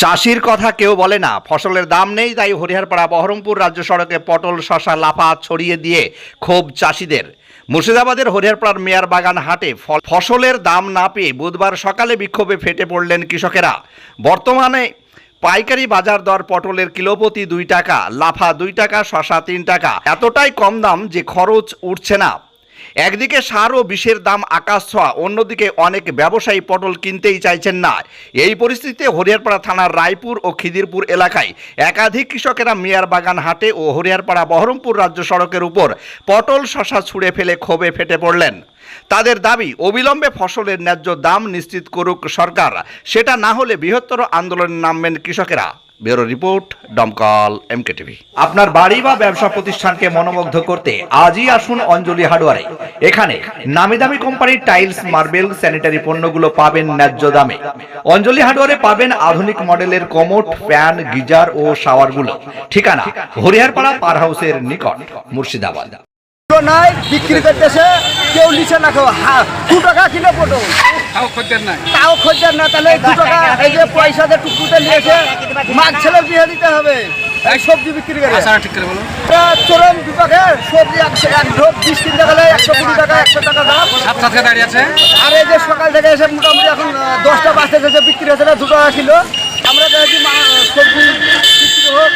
চাষির কথা কেউ বলে না। ফসলের দাম নেই, তাই হরিহরপাড়া বহরমপুর রাজ্য সড়কে পটল শশা লাফা ছড়িয়ে দিয়ে ক্ষোভ চাষিদের। মুর্শিদাবাদের হরিহরপাড়ার মেয়ার বাগান হাটে ফসলের দাম না পেয়ে বুধবার সকালে বিক্ষোভে ফেটে পড়লেন কৃষকেরা। বর্তমানে পাইকারি বাজার দর পটলের কিলোপতি দুই টাকা, লাফা দুই টাকা শশা তিন টাকা। এতটাই কম দাম যে খরচ উঠছে না। একদিকে সার ও বিষের দাম আকাশ ছোঁয়া, অন্যদিকে অনেক ব্যবসায়ী পটল কিনতেই চাইছেন না। এই পরিস্থিতিতে হরিয়ারপাড়া থানার রায়পুর ও খিদিরপুর এলাকায় একাধিক কৃষকেরা মিয়ার বাগান হাটে ও হরিয়ারপাড়া বহরমপুর রাজ্য সড়কের উপর পটল শশা ছুঁড়ে ফেলে ক্ষোভে ফেটে পড়লেন। তাদের দাবি, অবিলম্বে ফসলের ন্যায্য দাম নিশ্চিত করুক সরকার। সেটা না হলে বৃহত্তর আন্দোলনে নামবেন কৃষকেরা। Bureau report Domkal MK TV আপনার বাড়ি বা ব্যবসা প্রতিষ্ঠানকে মনোমুগ্ধ করতে আজই আসুন অঞ্জলি হার্ডওয়ারে। এখানে নামি দামি কোম্পানির টাইলস, মার্বেল, স্যানিটারি পণ্যগুলো পাবেন ন্যায্য দামে। অঞ্জলি হার্ডওয়ারে পাবেন আধুনিক মডেলের কমোট ফ্যান, গিজার ও শাওয়ারগুলো। ঠিকানা হরিহরপাড়া পার হাউসের নিকট, মুর্শিদাবাদ। নাই বিক্রি করতেছে কেউ নিচে না হা- দু টাকা কিলো পটল। তাও খোঁজার না তাহলে দু টাকা এই যে পয়সা দিয়ে টুকুতে নিয়েছে মাছ ছেলের বিয়ে দিতে হবে। এই সবজি বিক্রি করে। ঠিক করে বলো। চরম সবজি একশো এক ঢোক বিশ একশো কুড়ি টাকা একশো টাকা দাম। সাত সাতকে দাঁড়িয়ে আছে। আর এই যে সকাল থেকে এসে মোটামুটি এখন দশটা বাজতে গেছে বিক্রি হয়েছে না দু টাকা কিলো। আমরা মা- সবজি বিক্রি হোক।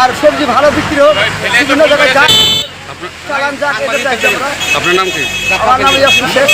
আর সবজি ভালো বিক্রি হোক বিভিন্ন জায়গায় যাক আপনার নাম কি? আমার নাম ইয়াসিন শেখ।